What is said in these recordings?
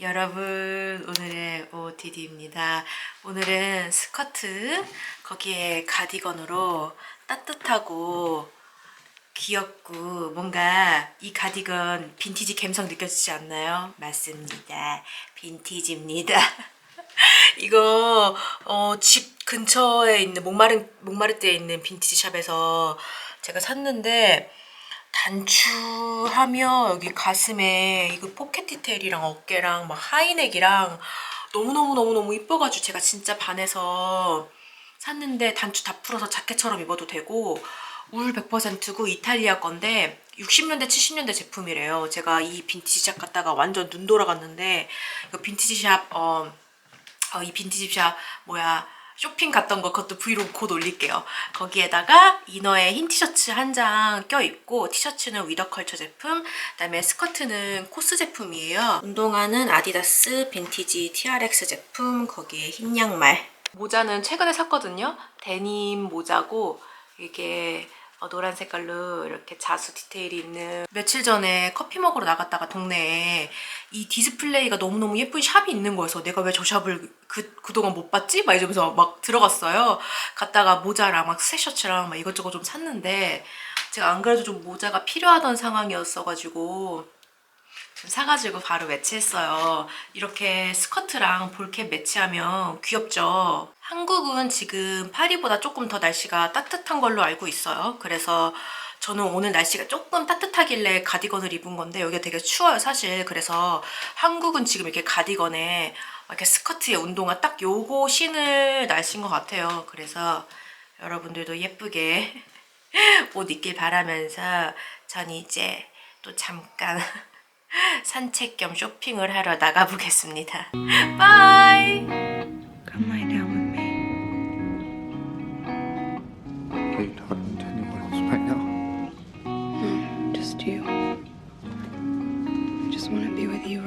여러분 오늘의 OOTD입니다. 오늘은 스커트 거기에 가디건으로 따뜻하고 귀엽고 뭔가 이 가디건 빈티지 감성 느껴지지 않나요? 맞습니다. 빈티지입니다. 이거 어, 집 근처에 있는 목마른 목마르대에 있는 빈티지 샵에서 제가 샀는데 단추하며 여기 가슴에 이거 포켓 디테일이랑 어깨랑 막 하이넥이랑 너무너무너무너무 이뻐가지고 제가 진짜 반해서 샀는데 단추 다 풀어서 자켓처럼 입어도 되고 울 100%고 이탈리아 건데 60년대 70년대 제품이래요. 제가 이 빈티지 샵 갔다가 완전 눈 돌아갔는데 이거 빈티지 샵 어, 어, 이 빈티지 샵 뭐야 쇼핑 갔던 거 그것도 브이로그 곧 올릴게요. 거기에다가 이너에 흰 티셔츠 한 장 껴있고 티셔츠는 위더컬처 제품 그다음에 스커트는 코스 제품이에요. 운동화는 아디다스 빈티지 TRX 제품 거기에 흰 양말 모자는 최근에 샀거든요. 데님 모자고 이게 어, 노란 색깔로 이렇게 자수 디테일이 있는 며칠 전에 커피 먹으러 나갔다가 동네에 이 디스플레이가 너무너무 예쁜 샵이 있는 거여서 내가 왜 저 샵을 그, 그동안 못 봤지? 막 이러면서 막 들어갔어요. 갔다가 모자랑 막 스웨셔츠랑 막 이것저것 좀 샀는데 제가 안 그래도 좀 모자가 필요하던 상황이었어가지고 좀 사가지고 바로 매치했어요. 이렇게 스커트랑 볼캡 매치하면 귀엽죠? 한국은 지금 파리보다 조금 더 날씨가 따뜻한 걸로 알고 있어요. 그래서 저는 오늘 날씨가 조금 따뜻하길래 가디건을 입은 건데 여기가 되게 추워요 사실. 그래서 한국은 지금 이렇게 가디건에 이렇게 스커트에 운동화 딱 요거 신을 날씨인 것 같아요. 그래서 여러분들도 예쁘게 옷 입길 바라면서 전 이제 또 잠깐 산책 겸 쇼핑을 하러 나가보겠습니다. 바이! Come lie down with me. Are you talking to anyone else right now? No, just you. I just want to be with you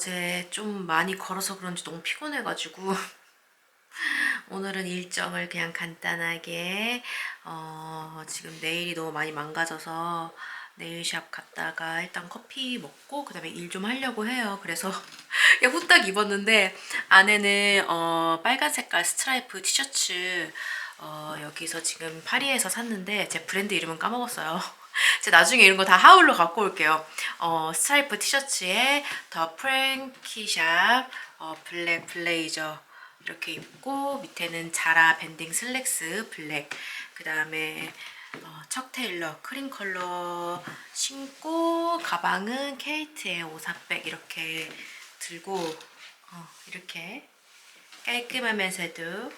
어제 좀 많이 걸어서 그런지 너무 피곤해가지고 오늘은 일정을 그냥 간단하게 어, 지금 내일이 너무 많이 망가져서 네일샵 갔다가 일단 커피 먹고 그 다음에 일 좀 하려고 해요. 그래서 그냥 후딱 입었는데 안에는 어, 빨간 색깔 스트라이프 티셔츠 어, 여기서 지금 파리에서 샀는데 제 브랜드 이름은 까먹었어요. 제가 나중에 이런 거 다 하울로 갖고 올게요. 어, 스트라이프 티셔츠에 더 프랭키샵 어, 블랙 블레이저 이렇게 입고 밑에는 자라 밴딩 슬랙스 블랙 그 다음에 어, 척 테일러 크림 컬러 신고 가방은 케이트의 오사백 이렇게 들고 어, 이렇게 깔끔하면서도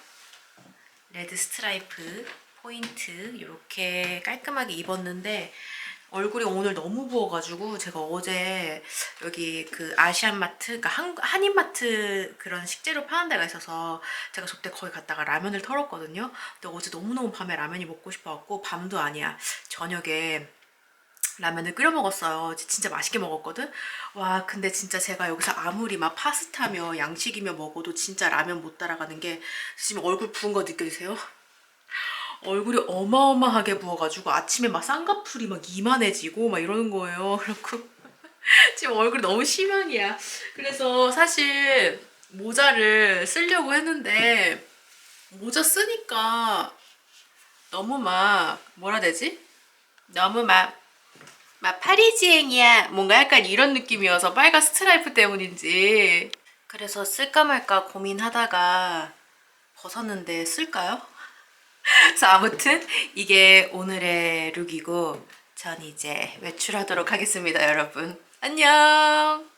레드 스트라이프 포인트 이렇게 깔끔하게 입었는데 얼굴이 오늘 너무 부어가지고 제가 어제 여기 그 아시안마트, 그러니까 한, 한인마트 그런 식재료 파는 데가 있어서 제가 저때 거기 갔다가 라면을 털었거든요. 근데 어제 너무너무 밤에 라면이 먹고 싶어갖고 밤도 아니야 저녁에 라면을 끓여 먹었어요. 진짜 맛있게 먹었거든. 와, 근데 진짜 제가 여기서 아무리 막 파스타며 양식이며 먹어도 진짜 라면 못 따라가는 게 지금 얼굴 부은 거 느껴지세요? 얼굴이 어마어마하게 부어가지고 아침에 막 쌍꺼풀이 막 이만해지고 막 이러는 거예요. 그래갖고 지금 얼굴이 너무 심연이야. 그래서 사실 모자를 쓰려고 했는데 모자 쓰니까 너무 막 뭐라 되지? 너무 막, 막 파리지행이야. 뭔가 약간 이런 느낌이어서 빨간 스트라이프 때문인지. 그래서 쓸까 말까 고민하다가 벗었는데 쓸까요? 그래서 아무튼 이게 오늘의 룩이고 전 이제 외출하도록 하겠습니다, 여러분. 안녕.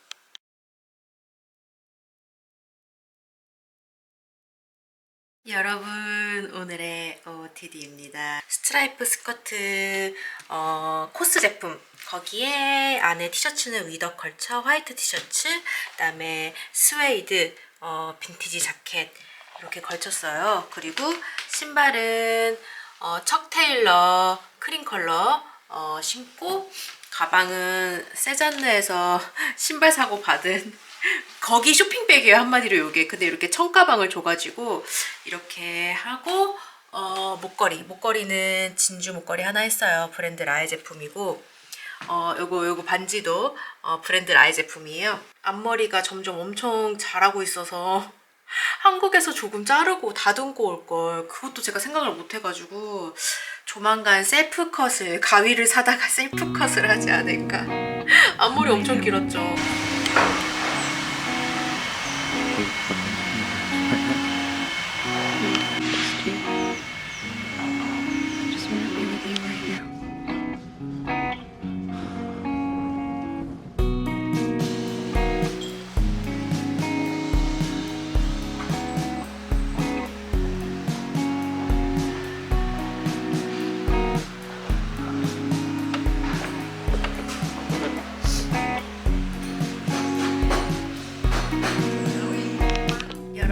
여러분 오늘의 OOTD입니다. 스트라이프 스커트 어, 코스 제품 거기에 안에 티셔츠는 위더 컬처 화이트 티셔츠 그 다음에 스웨이드 어, 빈티지 자켓 이렇게 걸쳤어요. 그리고 신발은 어, 척 테일러 크림 컬러 어, 신고 가방은 세잔느에서 신발 사고 받은 거기 쇼핑백이에요 한마디로 요게. 근데 이렇게 청가방을 줘가지고 이렇게 하고 어, 목걸이. 목걸이는 진주 목걸이 하나 했어요. 브랜드 라의 제품이고. 어, 요거, 요거 반지도 어, 브랜드 라이 제품이에요. 앞머리가 점점 엄청 자라고 있어서 한국에서 조금 자르고 다듬고 올 걸. 그것도 제가 생각을 못 해가지고 조만간 셀프 컷을, 가위를 사다가 셀프 컷을 하지 않을까. 앞머리 엄청 길었죠.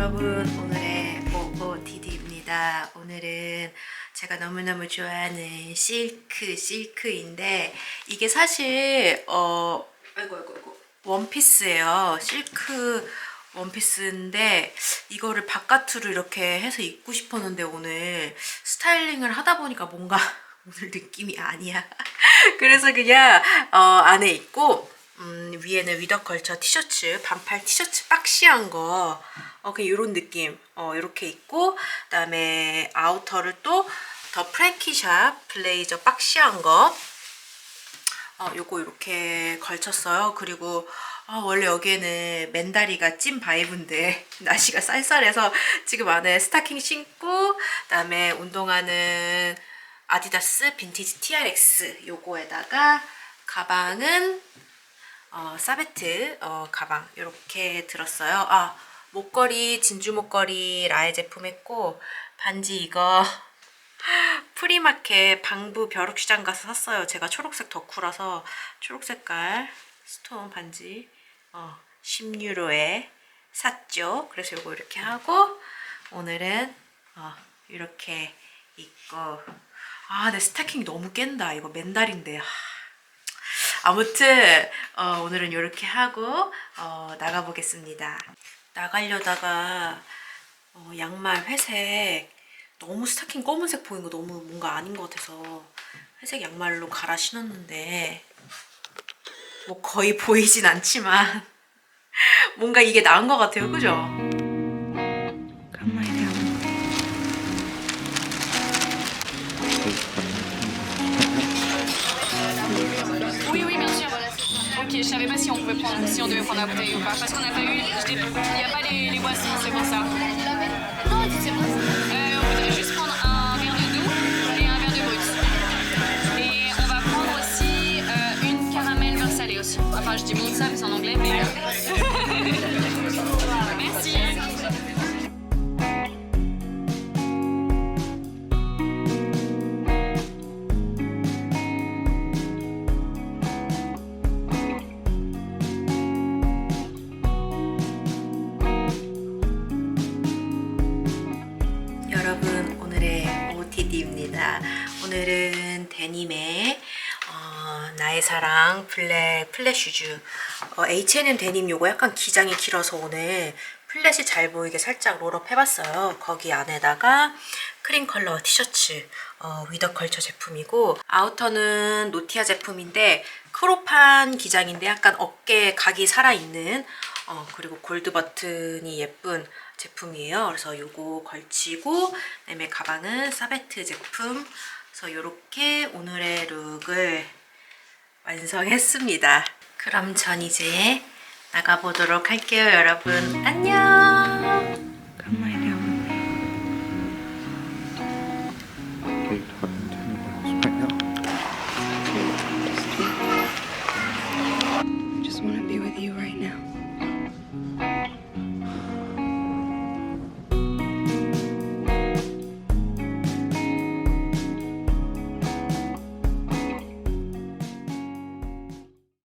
여러분 오늘의 OODD입니다. 오늘은 제가 너무너무 좋아하는 실크 실크인데 이게 사실 어 아이고 아이고 아이고 원피스예요. 실크 원피스인데 이거를 바깥으로 이렇게 해서 입고 싶었는데 오늘 스타일링을 하다 보니까 뭔가 오늘 느낌이 아니야. 그래서 그냥 어, 안에 입고 음, 위에는 위더 걸쳐 티셔츠, 반팔 티셔츠 박시한 거, 어, 그냥 이런 느낌, 어, 이렇게 입고, 그 다음에 아우터를 또 더 프랭키샵 블레이저 박시한 거, 어, 요거 이렇게 걸쳤어요. 그리고 아, 원래 여기에는 맨다리가 찐 바이브인데 날씨가 쌀쌀해서 지금 안에 스타킹 신고 그 다음에 운동화는 아디다스 빈티지 TRX 요거에다가 가방은 어, 사베트 어, 가방 이렇게 들었어요. 아 목걸이 진주 목걸이 라의 제품 했고 반지 이거 프리마켓 방부 벼룩시장 가서 샀어요. 제가 초록색 덕후라서 초록 색깔 스톤 반지 어, 10유로에 샀죠. 그래서 이거 이렇게 하고 오늘은 어, 이렇게 입고 아, 내 스타킹 너무 깬다. 이거 맨달인데. 하. 아무튼 어, 오늘은 이렇게 하고 어, 나가보겠습니다. 나가려다가 어, 양말 회색 너무 스타킹 검은색 보인 거 너무 뭔가 아닌 것 같아서 회색 양말로 갈아 신었는데 뭐 거의 보이진 않지만 뭔가 이게 나은 것 같아요, 그죠? Come lie Savais pas si on pouvait prendre, si on devait prendre la bouteille ou pas, parce qu'on n'a pas eu, il n'y a pas les, les boissons, c'est pour ça. Non, c'est bon. Euh, on voudrait juste prendre un verre de doux et un verre de brut. Et on va prendre aussi euh, une caramel beurre salé aussi. Enfin, je dis bon ça, mais c'est en anglais, mais. 데님의 어, 나의 사랑 블랙 플랫 슈즈 어, H&M 데님 요거 약간 기장이 길어서 오늘 플랫이 잘 보이게 살짝 롤업 해봤어요. 거기 안에다가 크림 컬러 티셔츠 어, 위더 컬처 제품이고 아우터는 노티아 제품인데 크롭한 기장인데 약간 어깨 각이 살아있는 어, 그리고 골드 버튼이 예쁜 제품이에요. 그래서 요거 걸치고 그다음에 가방은 사베트 제품. 그래서 이렇게 오늘의 룩을 완성했습니다. 그럼 전 이제 나가보도록 할게요, 여러분. 안녕.